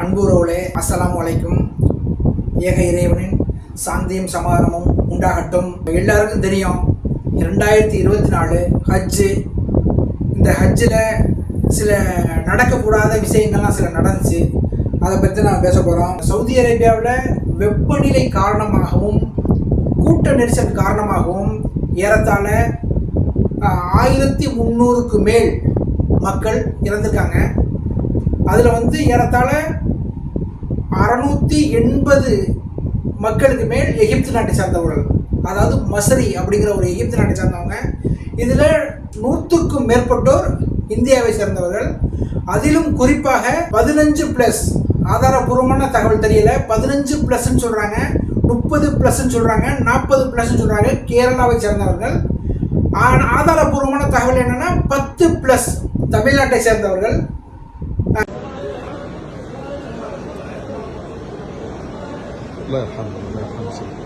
அன்புறவுளே அஸ்ஸலாமு அலைக்கும். ஏக இறைவனின் சாந்தியும் சமாதானமும் உண்டாகட்டும். எல்லாருக்கும் தெரியும் ரெண்டாயிரத்தி இருபத்தி நாலு ஹஜ்ஜு. இந்த ஹஜ்ஜில் சில நடக்கக்கூடாத விஷயங்கள்லாம் சில நடந்துச்சு. அதை பற்றி நான் பேச போகிறோம் சவுதி அரேபியாவில் வெப்பநிலை காரணமாகவும் கூட்ட நெரிசல் காரணமாகவும் ஏறத்தாழ ஆயிரத்தி முந்நூறுக்கு மேல் மக்கள் இறந்துருக்காங்க. அதில் வந்து ஏறத்தாழ அறநூற்றி எண்பது மக்களுக்கு மேல் எகிப்து நாட்டை சார்ந்தவர்கள். அதாவது மசரி அப்படிங்கிற ஒரு எகிப்து நாட்டை சார்ந்தவங்க. இதில் நூற்றுக்கும் மேற்பட்டோர் இந்தியாவை சேர்ந்தவர்கள். அதிலும் குறிப்பாக பதினஞ்சு ப்ளஸ் ஆதாரபூர்வமான தகவல் தெரியல. பதினஞ்சு ப்ளஸ்ன்னு சொல்கிறாங்க முப்பது ப்ளஸ்ன்னு சொல்கிறாங்க நாற்பது ப்ளஸ்ன்னு சொல்கிறாங்க கேரளாவை சேர்ந்தவர்கள். ஆ- ஆதாரபூர்வமான தகவல் என்னென்னா பத்து ப்ளஸ் தமிழ்நாட்டை சேர்ந்தவர்கள். الله يرحمه الله يرحمه سيدي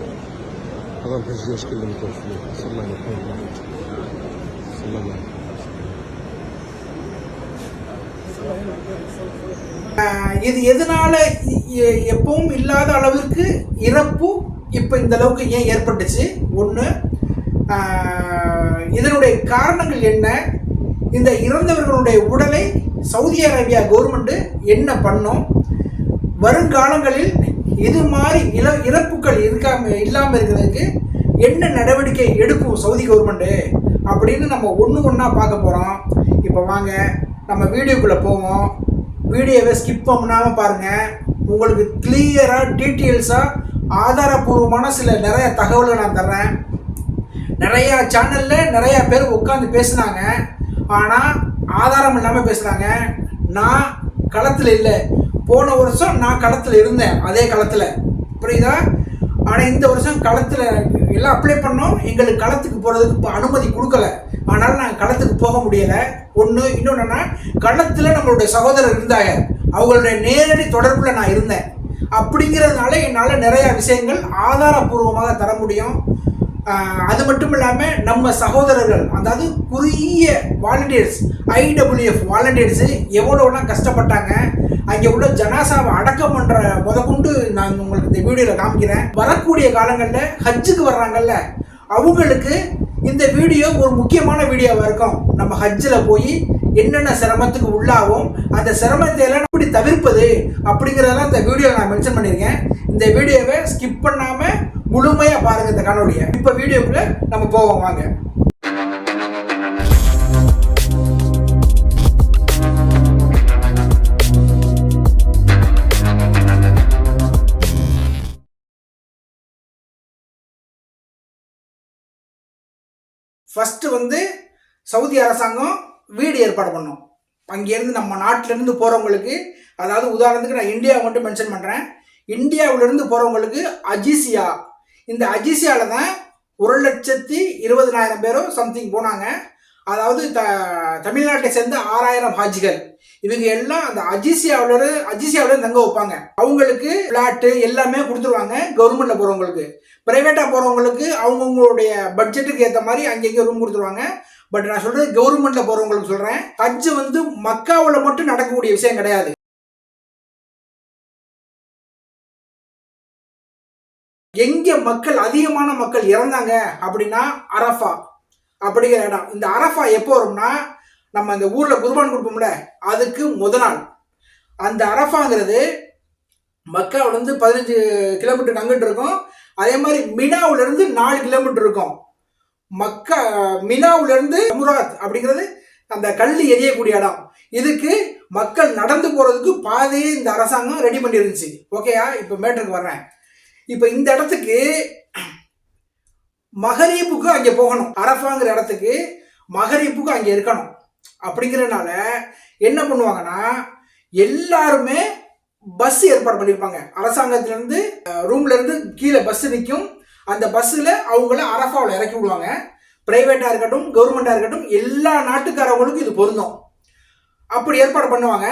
هذا الحجاج كلهم متوفين صلى الله يرحمه صلى الله عليه وسلم ஆஹ் இது எதனால இ- எ- எப்பவும் இல்லாத அளவிற்கு இறப்பு இப்போ இந்த அளவுக்கு ஏன் ஏற்பட்டுச்சு ஒன்று இதனுடைய காரணங்கள் என்ன இந்த இறந்தவர்களுடைய உடலை சவுதி அரேபியா கவர்மெண்ட்டு என்ன பண்ணும் வருங்காலங்களில் இது மாதிரி இல இறப்புகள் இருக்காம இல்லாமல் இருக்கிறதுக்கு என்ன நடவடிக்கை எடுக்கும் சவுதி கவர்மெண்ட்டு அப்படின்னு நம்ம ஒன்று ஒன்றா பார்க்க போகிறோம் இப்போ வாங்க நம்ம வீடியோக்குள்ளே போவோம். வீடியோவை ஸ்கிப் பண்ணாமல் பாருங்கள் உங்களுக்கு கிளியராக டீட்டெயில்ஸாக ஆதாரபூர்வமான சில நிறைய தகவலை நான் தர்றேன். நிறையா சேனலில் நிறையா பேர் உட்காந்து பேசுனாங்க. ஆனால் ஆதாரம் இல்லாமல் பேசுனாங்க நான் களத்தில் இல்லை. போன வருஷம் நான் களத்தில் இருந்தேன் அதே களத்தில். புரியுதா? ஆனால் இந்த வருஷம் களத்தில் எல்லாம் அப்ளை பண்ணோம். எங்களுக்கு களத்துக்கு போகிறதுக்கு இப்போ அனுமதி கொடுக்கல. ஆனால் நாங்கள் களத்துக்கு போக முடியலை. ஒன்று இன்னொன்றுன்னா களத்தில் நம்மளுடைய சகோதரர் இருந்தாங்க. அவங்களுடைய நேரடி தொடர்பில் நான் இருந்தேன். அப்படிங்கிறதுனால என்னால் நிறையா விஷயங்கள் ஆதாரபூர்வமாக தர முடியும். அது மட்டும் இல்லாமல் நம்ம சகோதரர்கள் அதாவது குறுகிய வாலண்டியர்ஸ் ஐடபிள்யூஎஃப் வாலண்டியர்ஸு எவ்வளோலாம் கஷ்டப்பட்டாங்க. அங்கே உள்ள ஜனாசாவை அடக்கம் பண்ணுற முதற்கொண்டு நான் உங்களுக்கு இந்த வீடியோவில் காமிக்கிறேன். வரக்கூடிய காலங்களில் ஹஜ்ஜுக்கு வர்றாங்கல்ல அவங்களுக்கு இந்த வீடியோ ஒரு முக்கியமான வீடியோவாக இருக்கும். நம்ம ஹஜ்ஜில் போய் என்னென்ன சிரமத்துக்கு உள்ளாகும் அந்த சிரமத்தை எல்லாம் எப்படி தவிர்ப்பது அப்படிங்கிறதெல்லாம் இந்த வீடியோ நான் மென்ஷன் பண்ணியிருக்கேன். இந்த வீடியோவை ஸ்கிப் பண்ணாமல் முழுமையாக பாருங்கள் இந்த காணொலியை இப்போ வீடியோக்குள்ளே நம்ம போவோம் வாங்க. ஃபஸ்ட்டு வந்து சவுதி அரசாங்கம் வீடு ஏற்பாடு பண்ணோம். அங்கேருந்து நம்ம நாட்டிலேருந்து போகிறவங்களுக்கு அதாவது உதாரணத்துக்கு நான் இந்தியாவை மட்டும் மென்ஷன் பண்ணுறேன் இந்தியாவிலேருந்து போகிறவங்களுக்கு அஜிசியா இந்த அஜிசியால தான் ஒரு லட்சத்தி இருபதனாயிரம் பேரும் சம்திங் போனாங்க. அதாவது த தமிழ்நாட்டை சேர்ந்த ஆறாயிரம் ஹாஜிகள். இவங்க எல்லாம் அந்த அஜிசியாவில் அஜிசியாவில் தங்க வைப்பாங்க. அவங்களுக்கு பிளாட்டு எல்லாமே கொடுத்துருவாங்க கவர்மெண்ட்டில் போகிறவங்களுக்கு ப்ரைவேட்டாக போகிறவங்களுக்கு அவங்கவுங்களுடைய பட்ஜெட்டுக்கு ஏற்ற மாதிரி அங்கங்கே ரூம் கொடுத்துருவாங்க. பட் நான் சொல்கிறது கவர்மெண்ட்டில் போகிறவங்களுக்கு சொல்கிறேன் ஹஜ்ஜு வந்து மக்காவில் மட்டும் நடக்கக்கூடிய விஷயம் கிடையாது. மக்கள் அதிகமான மக்கள் இறந்தாங்க அப்படின்னா அரஃபா. அப்படிங்கிற இடம். இந்த அரஃபா எப்போ வரும்னா நம்ம இந்த ஊரில் குர்பான் கொடுப்போம்ல அதுக்கு முத நாள். அந்த அரஃபாங்கிறது மக்காவிலேருந்து பதினஞ்சு கிலோமீட்டர் அங்கிட்டு இருக்கும். அதே மாதிரி மினாவிலேருந்து நாலு கிலோமீட்டர் இருக்கும். மக்கா மினாவிலேருந்து முராத் அப்படிங்கிறது அந்த கல் எரியக்கூடிய இடம். இதுக்கு மக்கள் நடந்து போகிறதுக்கு பாதையே இந்த அரசாங்கம் ரெடி பண்ணியிருந்துச்சு ஓகேயா இப்போ மேட்டருக்கு வர்றேன். இப்போ இந்த இடத்துக்கு மகரீப்புக்கு அங்கே போகணும். அரஃபாங்கிற இடத்துக்கு மகரீப்புக்கு அங்கே இருக்கணும். அப்படிங்கிறனால என்ன பண்ணுவாங்கன்னா எல்லாருமே பஸ் ஏற்பாடு பண்ணியிருப்பாங்க அரசாங்கத்திலேருந்து ரூம்லேருந்து கீழே பஸ் நிற்கும் அந்த பஸ்ஸில் அவங்கள அரஃபாவில் இறக்கி விடுவாங்க. ப்ரைவேட்டாக இருக்கட்டும் கவர்மெண்ட்டாக இருக்கட்டும் எல்லா நாட்டுக்காரவங்களுக்கும் இது பொருந்தும். அப்படி ஏற்பாடு பண்ணுவாங்க.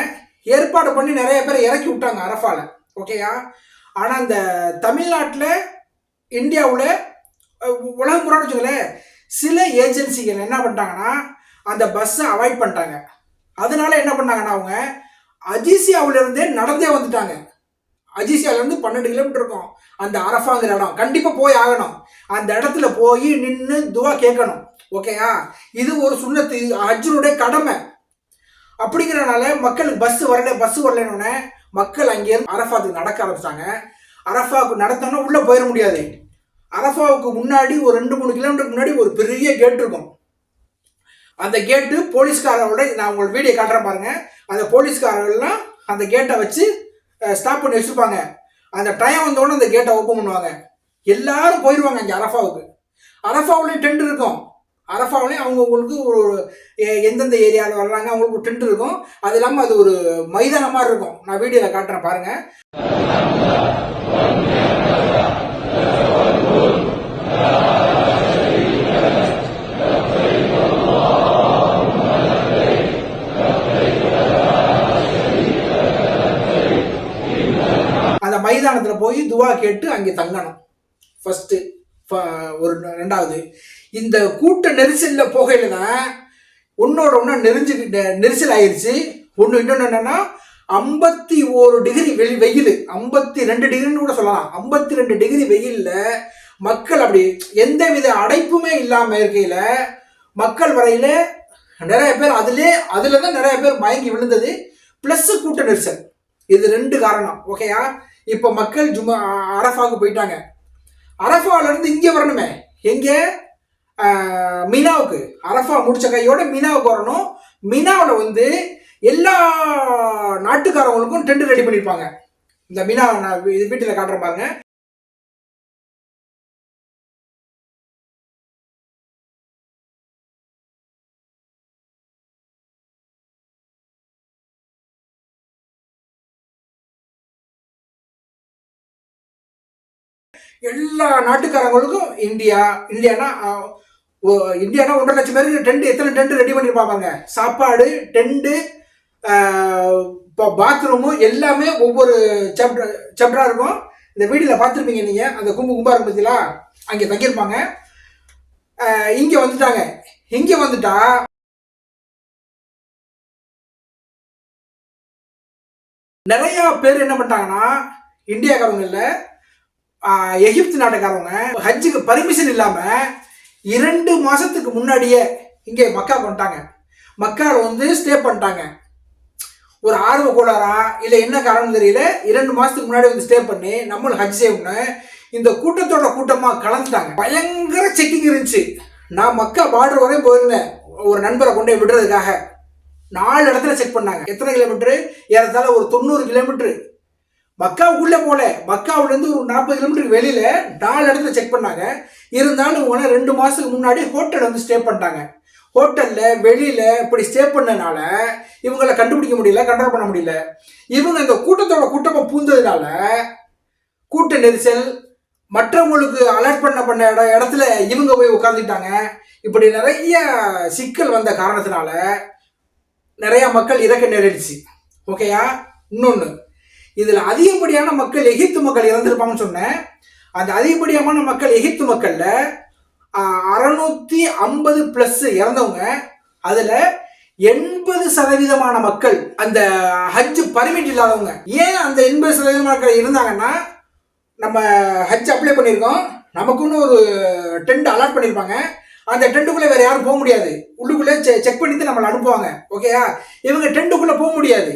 ஏற்பாடு பண்ணி நிறைய பேர் இறக்கி விட்டாங்க அரஃபாவில் ஓகேயா ஆனால் இந்த தமிழ்நாட்டில் இந்தியாவில் உலகம் புறான்னு வச்சுங்களேன் சில ஏஜென்சிகள் என்ன பண்ணிட்டாங்கன்னா அந்த பஸ்ஸை அவாய்ட் பண்ணிட்டாங்க. அதனால என்ன பண்ணாங்கன்னா அவங்க அஜிசியாவுல இருந்தே நடந்தே வந்துட்டாங்க. அஜிசியால இருந்து பன்னெண்டு கிலோமீட்டர் இருக்கும். அந்த அரஃபாங்கிற இடம். கண்டிப்பா போய் ஆகணும். அந்த இடத்துல போய் நின்று துவா கேட்கணும். ஓகேயா இது ஒரு சுண்ணத்து. இது கடமை. அப்படிங்கிறனால மக்களுக்கு பஸ் வரல பஸ் வரலன்னு மக்கள் அங்கேருந்து அரஃபாத்துக்கு நடக்க ஆரம்பிச்சாங்க. அரஃபாவுக்கு நடத்தோன்னா உள்ளே போயிட முடியாது. அரஃபாவுக்கு முன்னாடி ஒரு ரெண்டு மூணு கிலோமீட்டருக்கு முன்னாடி ஒரு பெரிய கேட் இருக்கும். அந்த கேட்டு போலீஸ்காரோட நான் உங்களுக்கு வீடியோ காட்டுறேன் பாருங்க. அந்த போலீஸ்காரர்கள்லாம் அந்த கேட்டை வச்சு ஸ்டாப் பண்ணி வச்சுருப்பாங்க. அந்த டைம் வந்தோடனே அந்த கேட்டை ஓப்பன் பண்ணுவாங்க. எல்லாரும் போயிடுவாங்க இங்கே அரஃபாவுக்கு. அரஃபாவுலேயும் டென்ட் இருக்கும். அரஃபாவிலையும் அவங்க உங்களுக்கு ஒரு எந்தெந்த ஏரியாவில் வர்றாங்க அவங்களுக்கு ஒரு டென்ட் இருக்கும். அது இல்லாமல் அது ஒரு மைதானம் மாதிரி இருக்கும். நான் வீடியோவில் காட்டுறேன் பாருங்கள் அந்த மைதானத்தில் போய் துவா கேட்டு அங்கே தங்கணும். ஃபஸ்ட்டு ஒரு ரெண்டாவது. இந்த கூட்ட நெரிசலில் போகையில தான் ஒன்னோட ஒன்று நெரிஞ்சு நெரிசல் ஆயிடுச்சு ஒன்று இன்னொன்று என்னென்னா ஐம்பத்தி ஒரு டிகிரி வெளி வெயில். ஐம்பத்தி ரெண்டு டிகிரின்னு கூட சொல்லலாம். ஐம்பத்தி ரெண்டு டிகிரி வெயிலில் மக்கள் அப்படி எந்த வித அடைப்புமே இல்லாமல் இருக்கையில் மக்கள் வரையில் நிறைய பேர் அதிலே அதில் தான் நிறைய பேர் மயங்கி விழுந்தது. ப்ளஸ் கூட்ட நெரிசல். இது ரெண்டு காரணம். ஓகேயா இப்போ மக்கள் ஜும்மா அரஃபாவுக்கு போயிட்டாங்க. அரஃபாவிலேருந்து இங்கே வரணுமே. எங்கே? மினாவுக்கு. அரஃபா முடிச்ச கையோட மினாவுக்கு வரணும். மினாவில் வந்து எல்லா நாட்டுக்காரவங்களுக்கும் டென்ட் ரெடி பண்ணியிருப்பாங்க இந்த மினா நான் வீட்டில் காட்டுறேன் பாருங்க. எல்லா நாட்டுக்காரங்களுக்கும் இந்தியா இந்தியானா ஓ- இந்தியானா ஒன்றரை லட்சம் பேருக்கு டென்ட் எத்தனை டென்ட் ரெடி பண்ணியிருப்பாங்க சாப்பாடு டென்ட்டு இப்போ பாத்ரூமு எல்லாமே ஒவ்வொரு சாப்டர் சாப்டராக இருக்கும். இந்த வீடியோவில் பார்த்துருப்பீங்க நீங்கள் அந்த கும்பு கும்பா இருக்கும் பார்த்தீங்களா அங்கே தங்கியிருப்பாங்க. இங்கே வந்துட்டாங்க. இங்கே வந்துட்டா நிறையா பேர் என்ன பண்ணிட்டாங்கன்னா இந்தியாக்காரங்களில் இல்லை எகிப்து நாட்டுக்காரவங்க ஹஜ்ஜுக்கு பர்மிஷன் இல்லாம இரண்டு மாசத்துக்கு முன்னாடியே இங்கே மக்கா வந்துட்டாங்க மக்காவில் வந்து ஸ்டே பண்ணிட்டாங்க. ஒரு ஆர்வ கோளாறா? இல்லை என்ன காரணம் தெரியல. இரண்டு மாசத்துக்கு முன்னாடி வந்து ஸ்டே பண்ணி நம்மளும் ஹஜ் செய்யணும்னு இந்த கூட்டத்தோட கூட்டமாக கலந்துட்டாங்க. பயங்கர செக்கிங் இருந்துச்சு. நான் மக்கா பார்டர் வரையும் போயிருந்தேன். ஒரு நண்பரை கொண்டு போய் விடுறதுக்காக. நாலு இடத்துல செக் பண்ணாங்க. எத்தனை கிலோமீட்டரு ஏறத்தாழ ஒரு தொண்ணூறு கிலோமீட்டரு மக்காவுக்குள்ளே போல மக்காவுலேருந்து ஒரு நாற்பது கிலோமீட்டர் வெளியில நாலு இடத்துல செக் பண்ணாங்க. இருந்தாலும் இவங்க ரெண்டு மாசத்துக்கு முன்னாடி ஹோட்டல் வந்து ஸ்டே பண்ணிட்டாங்க. ஹோட்டலில் வெளியில் இப்படி ஸ்டே பண்ணனால இவங்களை கண்டுபிடிக்க முடியல கண்ட்ரோல் பண்ண முடியல. இவங்க இந்த கூட்டத்தோட கூட்டமாக பூந்ததுனால கூட்ட நெரிசல் மற்றவங்களுக்கு அலர்ட் பண்ண பண்ண இட இடத்துல இவங்க போய் உட்காந்துட்டாங்க இப்படி நிறைய சிக்கல் வந்த காரணத்தினால நிறைய மக்கள் இறக்க நேரிடுச்சு. ஓகேயா இன்னொன்று இதில் அதிகப்படியான மக்கள் எகிப்து மக்கள் இறந்திருப்பாங்கன்னு சொன்னேன். அந்த அதிகப்படியான மக்கள் எகிப்து மக்களில் அறநூற்றி ஐம்பது ப்ளஸ் இறந்தவங்க. அதில் எண்பது சதவீதமான மக்கள் அந்த ஹஜ் பர்மிட் இல்லாதவங்க. ஏன் அந்த எண்பது சதவீத மக்கள் இருந்தாங்கன்னா நம்ம ஹஜ் அப்ளை பண்ணியிருக்கோம். நமக்குன்னு ஒரு டென்ட் அலாட் பண்ணியிருப்பாங்க. அந்த டென்ட்டுக்குள்ளே வேறு யாரும் போக முடியாது. உள்ளுக்குள்ளே செக் பண்ணிட்டு நம்மளை அனுப்புவாங்க. ஓகேயா இவங்க டென்ட்டுக்குள்ளே போக முடியாது.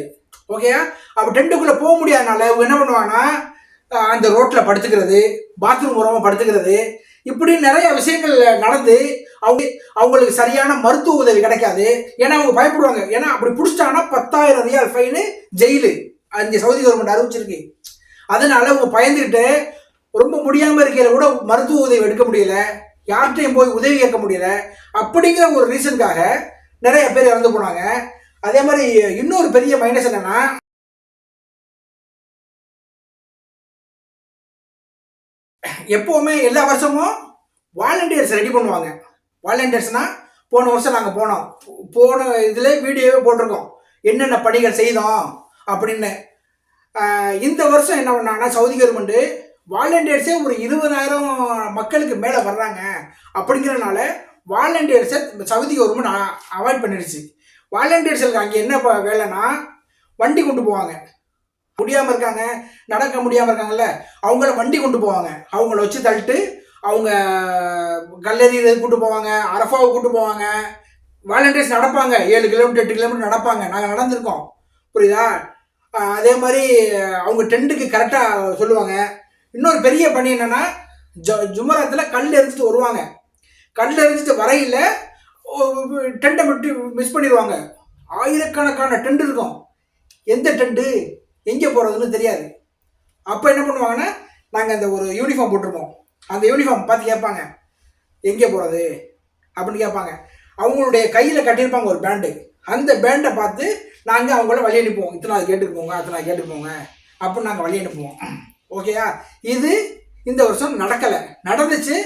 ஓகேயா அப்போ டென்ட்டுக்குள்ளே போக முடியாதனால இவங்க என்ன பண்ணுவாங்கன்னா அந்த ரோட்டில் படுத்துக்கிறது பாத்ரூம் உரமாக படுத்துக்கிறது. இப்படி நிறைய விஷயங்கள் நடந்து அவங்க அவங்களுக்கு சரியான மருத்துவ உதவி கிடைக்காது. ஏன்னா அவங்க பயப்படுவாங்க. ஏன்னா அப்படி பிடிச்சிட்டாங்கன்னா பத்தாயிரம் ரியால் ஃபைனு ஜெயிலு. அங்கே சவுதி கவர்மெண்ட் அறிவிச்சிருக்கு. அதனால அவங்க பயந்துக்கிட்டு ரொம்ப முடியாமல் இருக்கையில கூட மருத்துவ உதவி எடுக்க முடியல. யார்கிட்டையும் போய் உதவி கேட்க முடியல. அப்படிங்கிற ஒரு ரீசனுக்காக நிறைய பேர் இறந்து போனாங்க. அதே மாதிரி இன்னொரு பெரிய மைனஸ் என்னன்னா எப்போவுமே எல்லா வருஷமும் வாலண்டியர்ஸ் ரெடி பண்ணுவாங்க. வாலண்டியர்ஸ்னால் போன வருஷம் நாங்கள் போனோம். போன இதில் வீடியோவே போட்டிருக்கோம். என்னென்ன பணிகள் செய்தோம் அப்படின்னு. இந்த வருஷம் என்ன பண்ணாங்கன்னா சவுதி கவர்மெண்ட்டு வாலண்டியர்ஸே ஒரு இருபதாயிரம் மக்களுக்கு மேலே வர்றாங்க. அப்படிங்கிறனால வாலண்டியர்ஸை சவுதி கவர்மெண்ட் அவாய்ட் பண்ணிடுச்சு. வாலண்டியர்ஸுக்கு அங்கே என்ன வேலைன்னா வண்டி கொண்டு போவாங்க. முடியாமல் இருக்காங்க நடக்க முடியாமல் இருக்காங்கல்ல அவங்கள வண்டி கொண்டு போவாங்க. அவங்கள வச்சு தள்ளிட்டு அவங்க கல்லறியில் கூட்டு போவாங்க அரஃபாவை கூட்டு போவாங்க. வாலண்டியர்ஸ் நடப்பாங்க. ஏழு கிலோமீட்டர் எட்டு கிலோமீட்டர் நடப்பாங்க. நாங்கள் நடந்திருக்கோம். புரியுதா? அதே மாதிரி அவங்க டென்ட்டுக்கு கரெக்டாக சொல்லுவாங்க. இன்னொரு பெரிய பணி என்னென்னா ஜ ஜுமரத்தில் கல் எரிஞ்சிட்டு வருவாங்க. கல் எரிஞ்சிட்டு வரையில் டெண்டை மட்டும் மிஸ் பண்ணிடுவாங்க. ஆயிரக்கணக்கான டெண்ட் இருக்கும். எந்த டெண்டு எங்கே போகிறதுன்னு தெரியாது. அப்போ என்ன பண்ணுவாங்கன்னா நாங்கள் அந்த ஒரு யூனிஃபார்ம் போட்டிருப்போம். அந்த யூனிஃபார்ம் பார்த்து கேட்பாங்க எங்கே போகிறது அப்படின்னு கேட்பாங்க. அவங்களுடைய கையில் கட்டியிருப்பாங்க ஒரு பேண்டு அந்த பேண்டை பார்த்து நாங்கள் அவங்கள வழி அனுப்புவோம். இத்தனை கேட்டுக்கு போங்க அத்தனை கேட்டுக்கு போங்க. அப்படின்னு நாங்கள் வழி அனுப்புவோம். ஓகேயா இது இந்த வருஷம் நடக்கலை. நடந்துச்சு.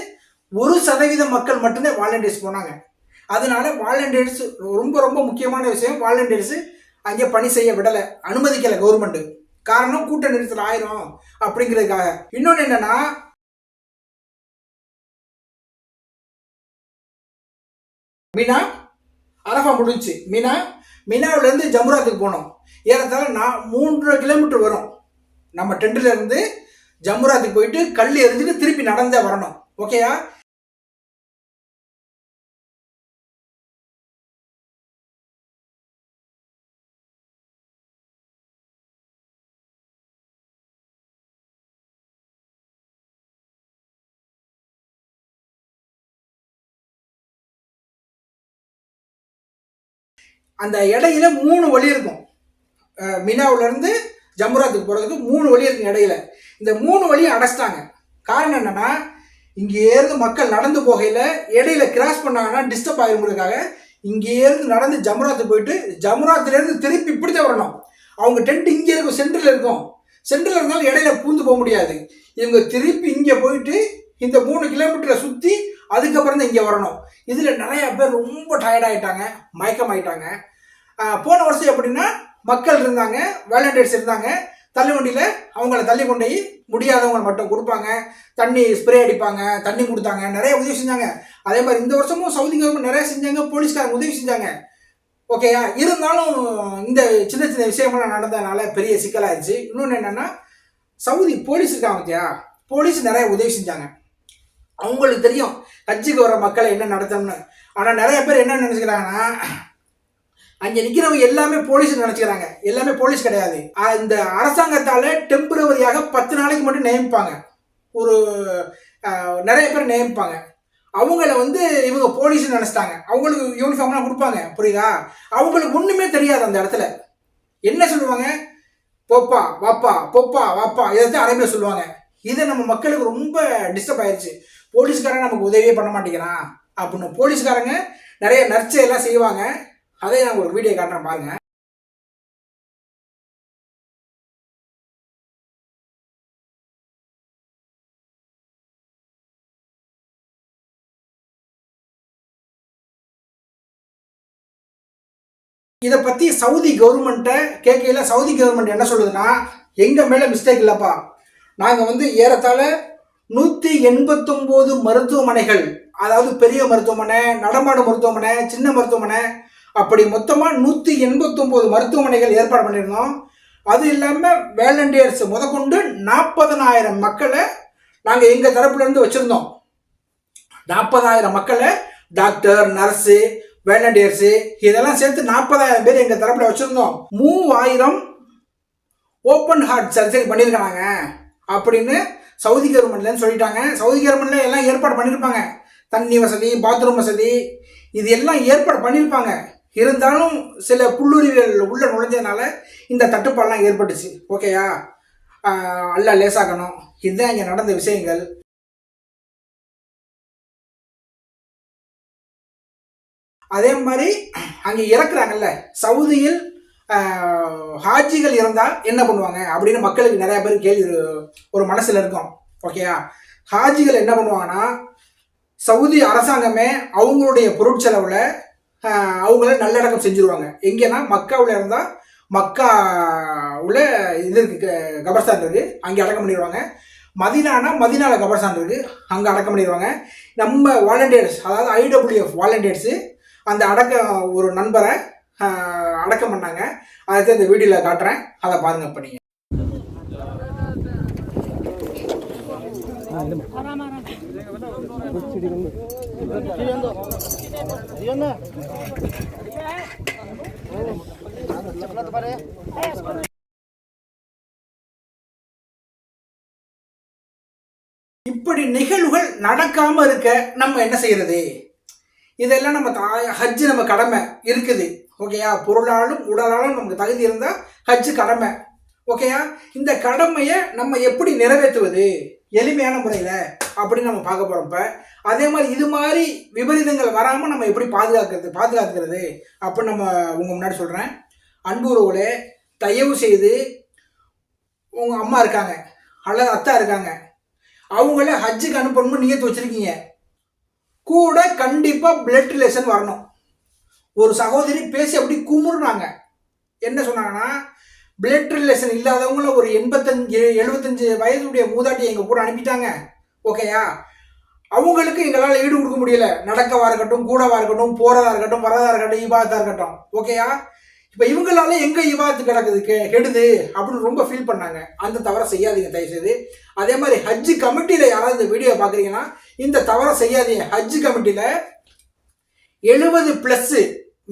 ஒரு சதவீத மக்கள் மட்டும்தான் வாலண்டியர்ஸ் போனாங்க. அதனால வாலண்டியர்ஸ் ரொம்ப ரொம்ப முக்கியமான விஷயம். வாலண்டியர்ஸ் அங்கே பணி செய்ய விடலை. அனுமதிக்கலை கவர்மெண்ட் காரணம் கூட்ட நெரிசல் ஆயிரும் அப்படிங்கிறதுக்காக. இன்னொன்று என்னன்னா மீனா அரஃபா முடிஞ்சுச்சு. மீனா மீனாவிலேருந்து ஜமுராத்துக்கு போனோம். ஏறத்தாழ நான் மூன்று கிலோமீட்டர் வரும். நம்ம டென்ட்லேருந்து ஜமுராத்துக்கு போயிட்டு கல் எறிஞ்சிட்டு திருப்பி நடந்தே வரணும். ஓகேயா அந்த இடையில மூணு வழி இருக்கும். மினாவிலேருந்து மினாவுல ஜம்புராத்துக்கு போகிறதுக்கு மூணு வழி இருக்கும் இடையில இந்த மூணு வழியும் அடைச்சிட்டாங்க. காரணம் என்னென்னா இங்கேருந்து மக்கள் நடந்து போகையில் இடையில கிராஸ் பண்ணாங்கன்னா டிஸ்டர்ப் ஆகிருங்கிறதுக்காக இங்கேருந்து நடந்து ஜமுராத்து போயிட்டு ஜமுராத்துலேருந்து திருப்பி இப்படி தான் வரணும். அவங்க டென்ட் இங்கே இருக்கும் சென்டரில் இருக்கும். சென்டரில் இருந்தாலும் இடையில பூந்து போக முடியாது. இவங்க திருப்பி இங்கே போயிட்டு இந்த மூணு கிலோமீட்டரை சுற்றி அதுக்கப்புறம் தான் இங்கே வரணும். இதில் நிறையா பேர் ரொம்ப டயர்ட் ஆகிட்டாங்க மயக்கம் ஆயிட்டாங்க போன வருஷம் எப்படின்னா மக்கள் இருந்தாங்க வேலண்டியர்ஸ் இருந்தாங்க. தள்ளி வண்டியில் அவங்கள தள்ளி கொண்டு போய் முடியாதவங்களை மட்டும் கொடுப்பாங்க. தண்ணி ஸ்ப்ரே அடிப்பாங்க தண்ணி கொடுத்தாங்க நிறைய உதவி செஞ்சாங்க. அதே மாதிரி இந்த வருஷமும் சவுதி கவர்மெண்ட் நிறைய செஞ்சாங்க போலீஸ்காரங்க உதவி செஞ்சாங்க. ஓகேயா இருந்தாலும் இந்த சின்ன சின்ன விஷயங்கள்லாம் நடந்ததுனால பெரிய சிக்கலாயிருச்சு. இன்னொன்று என்னென்னா சவுதி போலீஸ் இருக்காங்க பார்த்தியா போலீஸ் நிறைய உதவி செஞ்சாங்க. அவங்களுக்கு தெரியும் கட்சிக்கு வர மக்களை என்ன நடத்தணும்னு. ஆனால் நிறைய பேர் என்ன நினச்சிக்கிறாங்கன்னா அங்கே நிற்கிறவங்க எல்லாமே போலீஸ் நினச்சிக்கிறாங்க. எல்லாமே போலீஸ் கிடையாது. அந்த இந்த அரசாங்கத்தால் டெம்பரவரியாக பத்து நாளைக்கு மட்டும் நியமிப்பாங்க. ஒரு நிறைய பேர் நியமிப்பாங்க. அவங்கள வந்து இவங்க போலீஸ் நினச்சிட்டாங்க. அவங்களுக்கு யூனிஃபார்ம்லாம் கொடுப்பாங்க. புரியுதா? அவங்களுக்கு ஒன்றுமே தெரியாது அந்த இடத்துல. என்ன சொல்லுவாங்க? போப்பா வாப்பா போப்பா வாப்பா இதை தான் சொல்லுவாங்க. இதை நம்ம மக்களுக்கு ரொம்ப டிஸ்டர்ப் ஆயிடுச்சு போலீஸ்காரங்க நமக்கு உதவியே பண்ண மாட்டேங்கிறான். அப்படின்னு போலீஸ்காரங்க நிறைய நற்செயெல்லாம் செய்வாங்க. அதை நான் உங்களுக்கு வீடியோ காட்டுறேன் பாருங்க. இதை பற்றி சவுதி கவர்மெண்ட்டை கேட்கையில் சவுதி கவர்மெண்ட் என்ன சொல்லுதுன்னா எங்கள் மேலே மிஸ்டேக் இல்லைப்பா. நாங்கள் வந்து ஏறத்தாழ நூற்றி எண்பத்தொம்போது மருத்துவமனைகள் அதாவது பெரிய மருத்துவமனை நடமாடு மருத்துவமனை சின்ன மருத்துவமனை அப்படி மொத்தமாக நூற்றி எண்பத்தொம்போது மருத்துவமனைகள் ஏற்பாடு பண்ணியிருந்தோம். அது இல்லாமல் வேலண்டியர்ஸ் முதற்கொண்டு நாற்பதனாயிரம் மக்களை நாங்கள் எங்கள் தரப்புலேருந்து வச்சுருந்தோம். நாற்பதாயிரம் மக்களை டாக்டர் நர்ஸு வேலண்டியர்ஸு இதெல்லாம் சேர்த்து நாற்பதாயிரம் பேர் எங்கள் தரப்பில் வச்சுருந்தோம். மூவாயிரம் ஓப்பன் ஹார்ட் சர்ஜரி பண்ணியிருக்காங்க அப்படின்னு சவுதி கவர்மெண்ட்லன்னு சொல்லிட்டாங்க. சவுதி கவர்மெண்ட்ல எல்லாம் ஏற்பாடு பண்ணியிருப்பாங்க. தண்ணி வசதி பாத்ரூம் வசதி இது எல்லாம் ஏற்பாடு பண்ணியிருப்பாங்க. இருந்தாலும் சில புல்லுரிகள் உள்ளே நுழைஞ்சதுனால இந்த தட்டுப்பாடெலாம் ஏற்பட்டுச்சு. ஓகேயா அல்ல அல்லாஹ் லேசாக்கணும். இதுதான் இங்கே நடந்த விஷயங்கள். அதே மாதிரி அங்கே இறக்குறாங்கல்ல சவுதியில் ஹாஜிகள் இருந்தால் என்ன பண்ணுவாங்க? அப்படின்னு மக்களுக்கு நிறைய பேர் கேள்வி ஒரு மனசில் இருக்கும். ஓகேயா ஹாஜிகள் என்ன பண்ணுவாங்கன்னா சவுதி அரசாங்கமே அவங்களுடைய பொருட்செலவில் அவங்கள நல்லடக்கம் செஞ்சுருவாங்க. எங்கேன்னா மக்காவில் இருந்தால் மக்கா உள்ள இது இருக்கு க- கபர்ஸ்தான் இருக்குது அங்கே அடக்கம் பண்ணிடுவாங்க மதினானா மதினாவில் கபர்ஸ்தான் இருக்குது அங்கே அடக்கம் பண்ணிடுவாங்க நம்ம வாலண்டியர்ஸ் அதாவது ஐடபிள்யூஎஃப் வாலண்டியர்ஸு அந்த அடக்கம் ஒரு நண்பரை அடக்கம் பண்ணாங்க. அதை இந்த வீடியோவில் காட்டுறேன். அதை பாருங்க இப்போ நீங்கள் இப்படி நிகழ்வுகள் நடக்காம இருக்க நம்ம என்ன செய்யறது? இதெல்லாம் நம்ம தா- ஹஜ் நம்ம கடமை இருக்குது. ஓகேயா? பொருளாலும் உடலாலும் நமக்கு தகுதி இருந்தால் ஹஜ் கடமை. ஓகேயா? இந்த கடமையை நம்ம எப்படி நிறைவேற்றுவது? எளிமையான முறையில் அப்படின்னு நம்ம பார்க்க போகிறோம் இப்போ அதே மாதிரி இது மாதிரி விபரீதங்கள் வராமல் நம்ம எப்படி பாதுகாக்கிறது பாதுகாத்துக்கிறது அப்படின்னு நம்ம உங்கள் முன்னாடி சொல்கிறேன் அன்புறவுகளே தயவு செய்து உங்கள் அம்மா இருக்காங்க அல்லது அத்தா இருக்காங்க அவங்கள ஹஜ்ஜுக்கு அனுப்பணும்னு நியத்து வச்சுருக்கீங்க. கூட கண்டிப்பாக பிளட் ரிலேஷன் வரணும். ஒரு சகோதரி பேசி அப்படி குமுறுனாங்க. என்ன சொன்னாங்கன்னா பிளட் ரிலேஷன் இல்லாதவங்கள ஒரு எண்பத்தஞ்சு எழுபத்தஞ்சு வயதுடைய மூதாட்டியை எங்கள் கூட அனுப்பிட்டாங்க. ஓகேயா அவங்களுக்கு எங்களால் ஈடு கொடுக்க முடியல. நடக்கவா இருக்கட்டும் கூடவா இருக்கட்டும் போகிறதா இருக்கட்டும் வரதா இருக்கட்டும் இபாதத்தா இருக்கட்டும். ஓகேயா இப்போ இவங்களால எங்கே இவாத்து கிடக்குது கெ கெடுது அப்படின்னு ரொம்ப ஃபீல் பண்ணாங்க. அந்த தவறை செய்யாதீங்க தயவுசெய்து. அதே மாதிரி ஹஜ் கமிட்டியில் யாராவது இந்த வீடியோ பார்க்குறீங்கன்னா இந்த தவறை செய்யாதீங்க. ஹஜ் கமிட்டியில் எழுபது ப்ளஸ்ஸு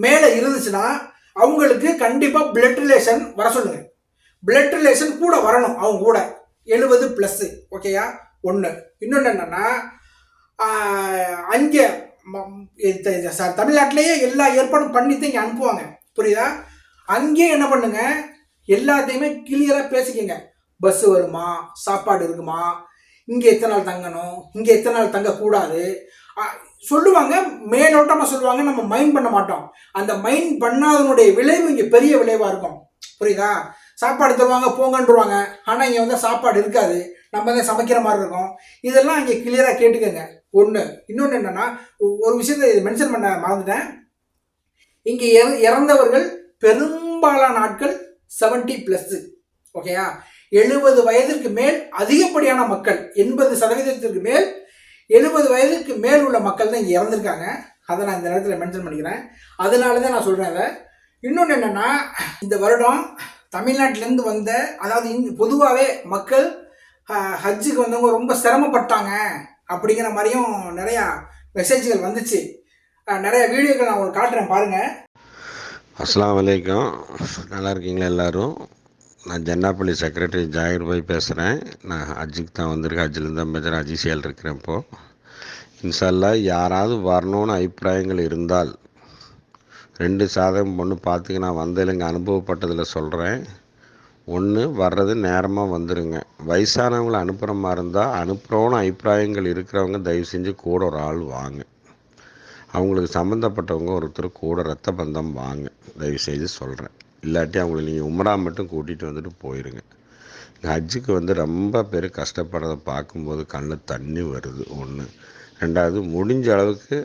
மேலே இருந்துச்சுன்னா அவங்களுக்கு கண்டிப்பாக பிளட் ரிலேஷன் வர சொல்லுங்கள் பிளட் ரிலேஷன் கூட வரணும் அவங்க கூட. எழுபது ப்ளஸ்ஸு ஓகேயா ஒன்று இன்னொன்று என்னென்னா அங்கே தமிழ்நாட்டிலேயே எல்லா ஏற்பாடும் பண்ணி இங்கே அனுப்புவாங்க. புரியுதா? அங்கேயே என்ன பண்ணுங்க? எல்லாத்தையுமே கிளியராக பேசிக்கங்க. பஸ் வருமா? சாப்பாடு இருக்குமா? இங்கே எத்தனை நாள் தங்கணும்? இங்கே எத்தனை நாள் தங்கக்கூடாது? சொல்லுவாங்க மேலோட்டமாக சொல்லுவாங்க நம்ம மைண்ட் பண்ண மாட்டோம். அந்த மைண்ட் பண்ணாதனுடைய விளைவு இங்கே பெரிய விளைவாக இருக்கும். புரியுதா? சாப்பாடு தருவாங்க போங்கன்றுவாங்க. ஆனால் இங்கே வந்து சாப்பாடு இருக்காது. நம்ம தான் சமைக்கிற மாதிரி இருக்கும். இதெல்லாம் இங்கே கிளியராக கேட்டுக்கோங்க. ஒன்று இன்னொன்று என்னென்னா ஒரு விஷயத்தை இது மென்ஷன் பண்ண மறந்துட்டேன். இங்கே இறந்தவர்கள் பெரும்பாலான நாட்கள் 70 ப்ளஸ்ஸு ஓகேயா எழுபது வயதிற்கு மேல் அதிகப்படியான மக்கள் எண்பது சதவீதத்திற்கு மேல் எழுபது வயதுக்கு மேல் உள்ள மக்கள் தான் இங்கே இறந்துருக்காங்க. அதை நான் இந்த நேரத்தில் மென்ஷன் பண்ணிக்கிறேன். அதனால தான் நான் சொல்கிறேன் அதை. இன்னொன்று என்னென்னா இந்த வருடம் தமிழ்நாட்டிலேருந்து வந்த அதாவது இந்த பொதுவாகவே மக்கள் ஹஜ்ஜுக்கு வந்தவங்க ரொம்ப சிரமப்பட்டாங்க அப்படிங்கிற மாதிரியும் நிறையா மெசேஜ்கள் வந்துச்சு. நிறைய வீடியோக்கள் நான் உங்களுக்கு காட்டுறேன் பாருங்கள் அஸ்லாம் வலைக்கம் நல்லா இருக்கீங்களா எல்லோரும்? நான் ஜன்னாப்பள்ளி செக்ரட்டரி ஜாகிர் பாய் பேசுகிறேன் நான் ஹஜ்ஜுக்கு தான் வந்திருக்கேன். ஹஜ்ஜிலேருந்து அம்பேத்கர் அஜிசியல் இருக்கிறேன் இப்போது இன்ஷால்லா யாராவது வரணும்னு அபிப்பிராயங்கள் இருந்தால் ரெண்டு சாதகம் பொண்ணு பார்த்துக்க நான் வந்ததில் இங்கே அனுபவப்பட்டதில் சொல்கிறேன் ஒன்று வர்றது நேரமாக வந்துடுங்க வயசானவங்களை அனுப்புகிற மாதிரி இருந்தால் அனுப்புகிறோன்னு அபிப்பிராயங்கள் இருக்கிறவங்க தயவு செஞ்சு கூட ஒரு ஆள் வாங்க. அவங்களுக்கு சம்மந்தப்பட்டவங்க ஒருத்தர் கூட ரத்த பந்தம் வாங்க. தயவு செய்து சொல்கிறேன் இல்லாட்டி அவங்கள நீங்கள் உமரா மட்டும் கூட்டிகிட்டு வந்துட்டு போயிருங்க. ஹஜ்ஜுக்கு வந்து ரொம்ப பேர் கஷ்டப்படுறத பார்க்கும்போது கண்ணில் தண்ணி வருது ஒன்று ரெண்டாவது முடிஞ்ச அளவுக்கு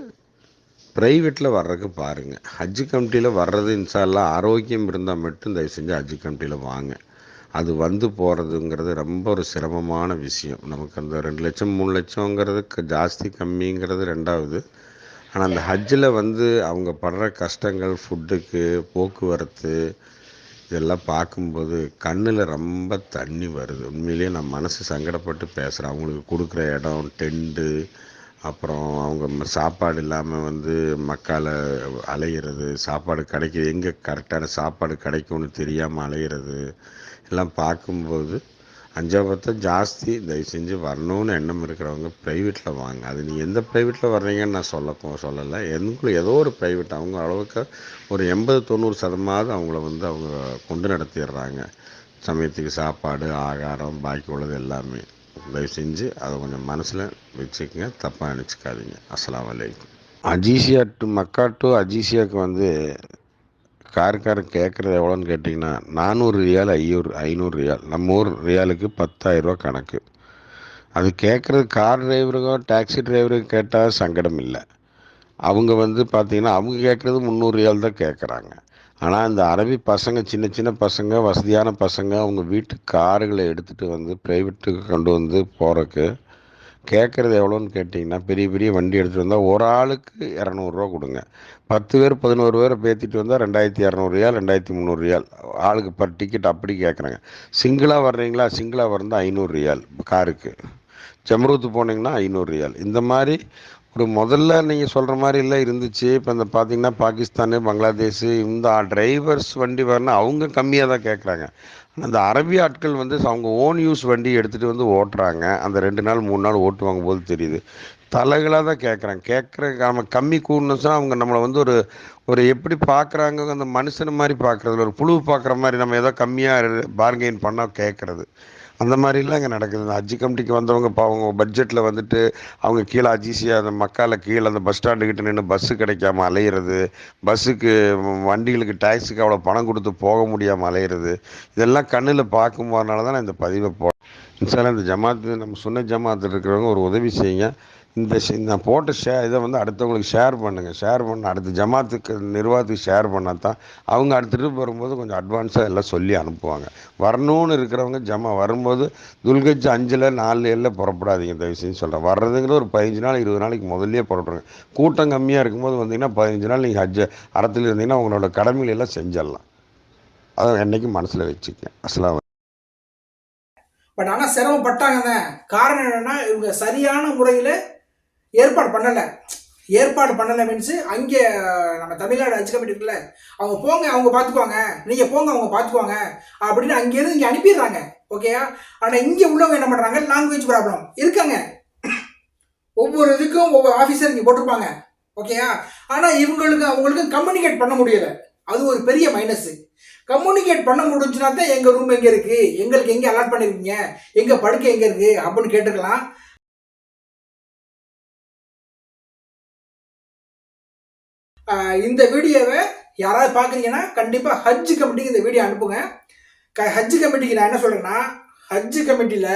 ப்ரைவேட்டில் வர்றதுக்கு பாருங்கள் ஹஜ்ஜு கமிட்டியில் வர்றது இன்ஷால்லாம் ஆரோக்கியம் இருந்தால் மட்டும் தயவு செஞ்சு ஹஜ்ஜு கமிட்டியில் வாங்க. அது வந்து போகிறதுங்கிறது ரொம்ப ஒரு சிரமமான விஷயம். நமக்கு அந்த ரெண்டு லட்சம் மூணு லட்சங்கிறதுக்கு ஜாஸ்தி கம்மிங்கிறது ரெண்டாவது. ஆனால் அந்த ஹஜ்ஜில் வந்து அவங்க படுற கஷ்டங்கள் ஃபுட்டுக்கு போக்குவரத்து இதெல்லாம் பார்க்கும்போது கண்ணில் ரொம்ப தண்ணி வருது. உண்மையிலேயே நான் மனசு சங்கடப்பட்டு பேசுகிறேன் அவங்களுக்கு கொடுக்குற இடம் டென்ட்டு அப்புறம் அவங்க சாப்பாடு இல்லாமல் வந்து மக்களை அலையிறது சாப்பாடு கிடைக்கிது. எங்கே கரெக்டான சாப்பாடு கிடைக்கும்னு தெரியாமல் அலையிறது எல்லாம் பார்க்கும்போது அஞ்சாபத்தை ஜாஸ்தி தயவு செஞ்சு வரணும்னு எண்ணம் இருக்கிறவங்க ப்ரைவேட்டில் வாங்க. அது நீ எந்த ப்ரைவேட்டில் வர்றீங்கன்னு நான் சொல்ல சொல்லலை. எங்களுக்கு ஏதோ ஒரு ப்ரைவேட் அவங்க அளவுக்கு ஒரு எண்பது தொண்ணூறு சதமாவது அவங்கள வந்து அவங்க கொண்டு நடத்திடுறாங்க. சமயத்துக்கு சாப்பாடு ஆகாரம் பாக்கி உள்ளது எல்லாமே. தயவு செஞ்சு அதை கொஞ்சம் மனசில் வச்சுக்கோங்க. தப்பாக நினச்சிக்காதீங்க. அஸ்லாம் வலைக்கும் அஜீசியா டு மக்கா டு அஜீசியாவுக்கு வந்து காருக்காரன் கேட்குறது எவ்வளோன்னு கேட்டிங்கன்னா நானூறு ரியால் ஐயூறு ஐநூறு ரியால். நம்ம ஊர் ரியாலுக்கு பத்தாயிரரூவா கணக்கு. அது கேட்குறது கார் டிரைவருக்கும் டாக்ஸி டிரைவருக்கும் கேட்டால் சங்கடம் இல்லை. அவங்க வந்து பார்த்திங்கன்னா அவங்க கேட்குறது முந்நூறு ரியால் தான் கேட்குறாங்க ஆனால் இந்த அரபி பசங்க சின்ன சின்ன பசங்க வசதியான பசங்க அவங்க வீட்டு காருகளை எடுத்துகிட்டு வந்து ப்ரைவேட்டுக்கு கொண்டு வந்து போகிறக்கு கேட்குறது எவ்வளோன்னு கேட்டிங்கன்னா பெரிய பெரிய வண்டி எடுத்துகிட்டு வந்தால் ஒரு ஆளுக்கு இரநூறுவா கொடுங்க. பத்து பேர் பதினோரு பேரை பேத்திட்டு வந்தால் ரெண்டாயிரத்தி இரநூறுயால் ரெண்டாயிரத்தி முந்நூறுயால் ஆளுக்கு பர் டிக்கெட் அப்படி கேட்குறாங்க. சிங்கிளாக வர்றீங்களா? சிங்கிளாக வந்தால் ஐநூறு ரியால் காருக்கு. ஜம்ரூத்து போனீங்கன்னா ஐநூறு ரியால். இந்த மாதிரி ஒரு முதல்ல நீங்கள் சொல்கிற மாதிரி இல்லை இருந்துச்சு. இப்போ இந்த பார்த்தீங்கன்னா பாகிஸ்தானு பங்களாதேஷ் இந்த டிரைவர்ஸ் வண்டி வரணும் அவங்க கம்மியாக தான் கேட்குறாங்க. அந்த அரபி ஆட்கள் வந்து அவங்க ஓன் யூஸ் வண்டி எடுத்துகிட்டு வந்து ஓட்டுறாங்க. அந்த ரெண்டு நாள் மூணு நாள் ஓட்டுவாங்க போது தெரியுது. தலைகளாக தான் கேட்குறாங்க கேட்குற நம்ம கம்மி கூடணுச்சுன்னா அவங்க நம்மளை வந்து ஒரு ஒரு எப்படி பார்க்குறாங்க அந்த மனுஷன் மாதிரி பார்க்குறது ஒரு புழு பார்க்குற மாதிரி நம்ம ஏதோ கம்மியாக பார்கெயின் பண்ணால் கேட்குறது அந்த மாதிரிலாம் இங்கே நடக்குது. இந்த ஹஜ்ஜி கமிட்டிக்கு வந்தவங்க இப்போ அவங்க பட்ஜெட்டில் வந்துட்டு அவங்க கீழே அஜிசியாக அந்த மக்கால கீழே அந்த பஸ் ஸ்டாண்டுக்கிட்ட நின்று பஸ்ஸு கிடைக்காம அலையிறது பஸ்ஸுக்கு வண்டிகளுக்கு டேக்ஸுக்கு அவ்வளோ பணம் கொடுத்து போக முடியாமல் அலையிறது இதெல்லாம் கண்ணில் பார்க்கும் போதனால தான் நான் இந்த பதிவை போ சார் இந்த ஜமாத்து நம்ம சொன்ன ஜமாத்து இருக்கிறவங்க ஒரு உதவி செய்யுங்க. இந்த நான் போட்ட ஷே இதை வந்து அடுத்தவங்களுக்கு ஷேர் பண்ணுங்கள் ஷேர் பண்ண அடுத்த ஜமாத்துக்கு நிர்வாகத்துக்கு ஷேர் பண்ணால் தான் அவங்க அடுத்த வரும்போது கொஞ்சம் அட்வான்ஸாக எல்லாம் சொல்லி அனுப்புவாங்க. வரணும்னு இருக்கிறவங்க ஜமா வரும்போது துல்கஜ் அஞ்சில் நாலு ஏழில் புறப்படாதீங்க. தயவு செஞ்சு சொல்கிறேன் வர்றதுங்கிற ஒரு பதினஞ்சு நாள் இருபது நாளைக்கு முதல்லையே புறப்படுங்க. கூட்டம் கம்மியாக இருக்கும்போது வந்தீங்கன்னா பதினஞ்சு நாள் நீங்கள் ஹஜ்ஜ அறத்தில் இருந்தீங்கன்னா உங்களோட கடமைகளெல்லாம் செஞ்சிடலாம். அதை என்றைக்கும் மனசில் வச்சுக்கங்க. அஸ்லாம் பட் ஆனால் சிரமப்பட்டாங்க தான் காரணம் என்னென்னா இவங்க சரியான முறையில் ஏற்பாடு பண்ணலை. ஏற்பாடு பண்ணலை மீன்ஸு அங்கே நம்ம தமிழ்நாடு அச்சு கமிட்டி இருக்குல்ல அவங்க போங்க அவங்க பார்த்துக்குவாங்க நீங்கள் போங்க அவங்க பார்த்துக்குவாங்க அப்படின்னு அங்கேருந்து இங்கே அனுப்பிடுறாங்க. ஓகேயா ஆனால் இங்கே உள்ளவங்க என்ன பண்ணுறாங்க லாங்குவேஜ் ப்ராப்ளம் இருக்காங்க. ஒவ்வொரு இதுக்கும் ஒவ்வொரு ஆஃபீஸர் இங்கே போட்டிருப்பாங்க. ஓகேயா ஆனால் இவங்களுக்கு அவங்களுக்கு கம்யூனிகேட் பண்ண முடியலை. அது ஒரு பெரிய மைனஸு கம்யூனிகேட் பண்ண முடிஞ்சுனா தான் எங்கள் ரூம் எங்கே இருக்குது எங்களுக்கு எங்கே அலாட் பண்ணியிருக்கீங்க எங்கள் படுக்கை எங்கே இருக்குது அப்படின்னு கேட்டுக்கலாம் இந்த வீடியோவை யாராவது பார்க்குறீங்கன்னா கண்டிப்பாக ஹஜ் கமிட்டிக்கு இந்த வீடியோ அனுப்புங்க. க ஹஜ் கமிட்டிக்கு நான் என்ன சொல்கிறேன்னா ஹஜ் கமிட்டியில்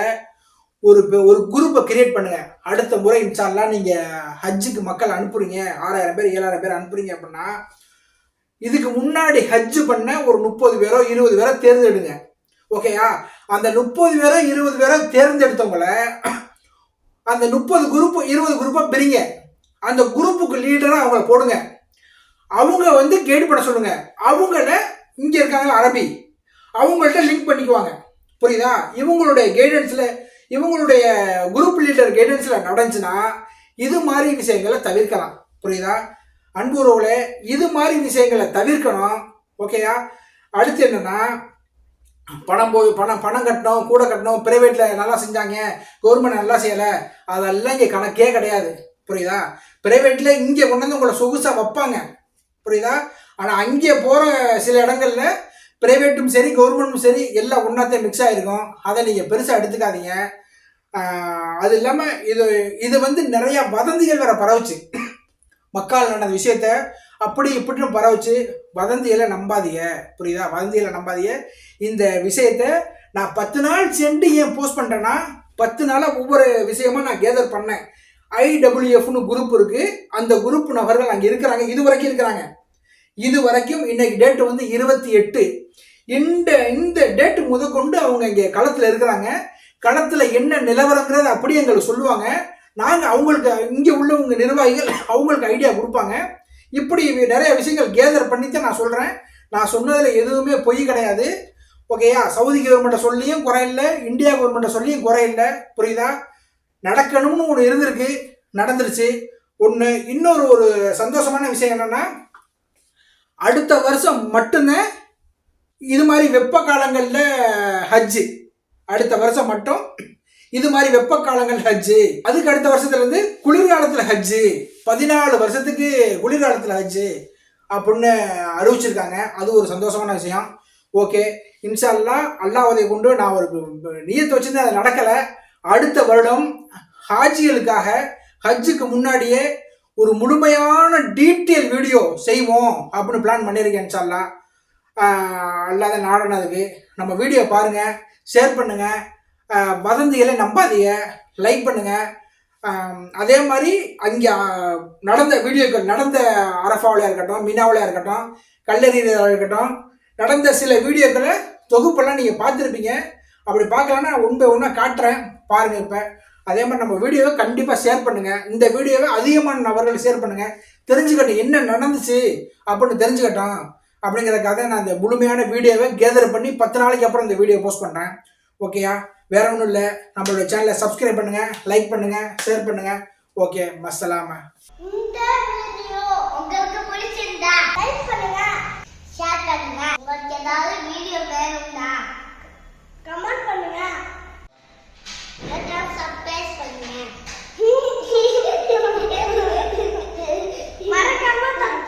ஒரு ஒரு குரூப்பை கிரியேட் பண்ணுங்கள் அடுத்த முறை இன்ஷால்லாம் நீங்கள் ஹஜ்ஜுக்கு மக்கள் அனுப்புறீங்க. ஆறாயிரம் பேர் ஏழாயிரம் பேர் அனுப்புறீங்க அப்படின்னா இதுக்கு முன்னாடி ஹஜ்ஜு பண்ண ஒரு முப்பது பேரோ இருபது பேரோ தேர்ந்தெடுங்க. ஓகேயா அந்த முப்பது பேரோ இருபது பேரோ தேர்ந்தெடுத்தவங்கள அந்த முப்பது குரூப் இருபது குரூப்பாக பிரிங்க. அந்த குரூப்புக்கு லீடராக அவங்கள போடுங்க. அவங்க வந்து கைடு பண்ண சொல்லுங்க. அவங்கள இங்கே இருக்காங்க அரபி. அவங்கள்ட்ட லிங்க் பண்ணிக்குவாங்க. புரியுதா? இவங்களுடைய கைடன்ஸில் இவங்களுடைய குரூப் லீடர் கைடன்ஸில் நடந்துச்சுன்னா இது மாதிரி விஷயங்களை தவிர்க்கலாம். புரியுதா? அன்புறவுகளே இது மாதிரி விஷயங்களை தவிர்க்கணும். ஓகேயா அடுத்து என்னென்னா பணம் போய் பணம் பணம் கட்டணும் கூட கட்டணும் ப்ரைவேட்டில் நல்லா செஞ்சாங்க கவர்மெண்ட் நல்லா செய்யலை அதெல்லாம் இங்கே கணக்கே கிடையாது. புரியுதா? ப்ரைவேட்டில் இங்கே கொண்டு வந்து உங்களை சொகுசாக வைப்பாங்க. புரியுதா? ஆனால் அங்கே போகிற சில இடங்கள்ல ப்ரைவேட்டும் சரி கவர்மெண்ட்டும் சரி எல்லாம் ஒன்றாத்தையும் மிக்ஸ் ஆகிருக்கும் அதை நீங்கள் பெருசாக எடுத்துக்காதீங்க. அது இல்லாமல் இது இது வந்து நிறையா வதந்திகள் வேற பரவுச்சு. மக்கள் நடந்த விஷயத்த அப்படி இப்படின்னு பரவுச்சு. வதந்திகளை நம்பாதீங்க. புரியுதா? வதந்திகளை நம்பாதீங்க. இந்த விஷயத்த நான் பத்து நாள் சென்று ஏன் போஸ்ட் பண்ணுறேன்னா பத்து நாளாக ஒவ்வொரு விஷயமா நான் கேதர் பண்ணேன். ஐடபிள்யூஎஃப்னு குரூப் இருக்குது அந்த குரூப் நபர்கள் அங்கே இருக்கிறாங்க. இது வரைக்கும் இருக்கிறாங்க. இது வரைக்கும் இன்னைக்கு டேட் வந்து இருபத்தி எட்டு. இந்த இந்த டேட் முதற்கொண்டு அவங்க இங்கே களத்தில் இருக்கிறாங்க. களத்தில் என்ன நிலவரங்கிறது அப்படியே எங்களுக்கு சொல்லுவாங்க. நாங்கள் அவங்களுக்கு இங்கே உள்ளவங்க நிர்வாகிகள் அவங்களுக்கு ஐடியா கொடுப்பாங்க. இப்படி நிறைய விஷயங்கள் கேதர் பண்ணித்தான் நான் சொல்கிறேன் நான் சொன்னதில் எதுவுமே பொய் கிடையாது. ஓகேயா சவுதி கவர்மெண்ட்டை சொல்லியும் குறையில்லை இந்தியா கவர்மெண்ட்டை சொல்லியும் குறையில்லை புரியுதா? நடக்கணும்னு ஒன்று இருந்திருக்கு நடந்துருச்சு. ஒன்று இன்னொரு ஒரு சந்தோஷமான விஷயம் என்னன்னா அடுத்த வருஷம் மட்டும்தான் இது மாதிரி வெப்ப காலங்களில் ஹஜ்ஜு அடுத்த வருஷம் மட்டும் இது மாதிரி வெப்ப காலங்கள் ஹஜ்ஜு அதுக்கு அடுத்த வருஷத்துலேருந்து குளிர்காலத்தில் ஹஜ்ஜு பதினாலு வருஷத்துக்கு குளிர்காலத்தில் ஹஜ்ஜு அப்படின்னு அறிவிச்சிருக்காங்க. அது ஒரு சந்தோஷமான விஷயம். ஓகே இன்ஷா அல்லாஹ் அல்லாஹ்வை கொண்டு நான் ஒரு நீயத்தை வச்சுருந்தேன். அது நடக்கலை. அடுத்த வருடம் ஹாஜிகளுக்காக ஹஜ்ஜுக்கு முன்னாடியே ஒரு முழுமையான டீட்டெயில் வீடியோ செய்வோம் அப்படின்னு பிளான் பண்ணியிருக்கேன் இன்ஷா அல்லாத நாடனதுக்கு நம்ம வீடியோ பாருங்கள் ஷேர் பண்ணுங்கள் வதந்திகளை நம்பாதீங்க. லைக் பண்ணுங்கள் அதே மாதிரி அங்கே நடந்த வீடியோக்கள் நடந்த அரஃபாவிலையாக இருக்கட்டும் மினாவிலையாக இருக்கட்டும் கல்லறியாக இருக்கட்டும் நடந்த சில வீடியோக்களை தொகுப்பெல்லாம் நீங்கள் பார்த்துருப்பீங்க. அப்படி பார்க்கலன்னா உண்மை ஒன்றா காட்டுறேன். பாருங்கள் இப்போ. அதே மாதிரி நம்ம வீடியோவை கண்டிப்பாக ஷேர் பண்ணுங்கள் இந்த வீடியோவை அதிகமான நபர்கள் ஷேர் பண்ணுங்கள் தெரிஞ்சுக்கட்டும் என்ன நடந்துச்சு அப்படின்னு அப்படிங்கிற கதை நான் இந்த முழுமையான வீடியோவை கேதர் பண்ணி பத்து நாளைக்கு அப்புறம் இந்த வீடியோ போஸ்ட் பண்ணுறேன் ஓகேயா வேற ஒன்றும் இல்லை. நம்மளோட சேனலை சப்ஸ்கிரைப் பண்ணுங்கள் லைக் பண்ணுங்கள் ஷேர் பண்ணுங்கள் ஓகே மஸ்ஸலாமா. கமெண்ட் பண்ணுங்க. மறக்காம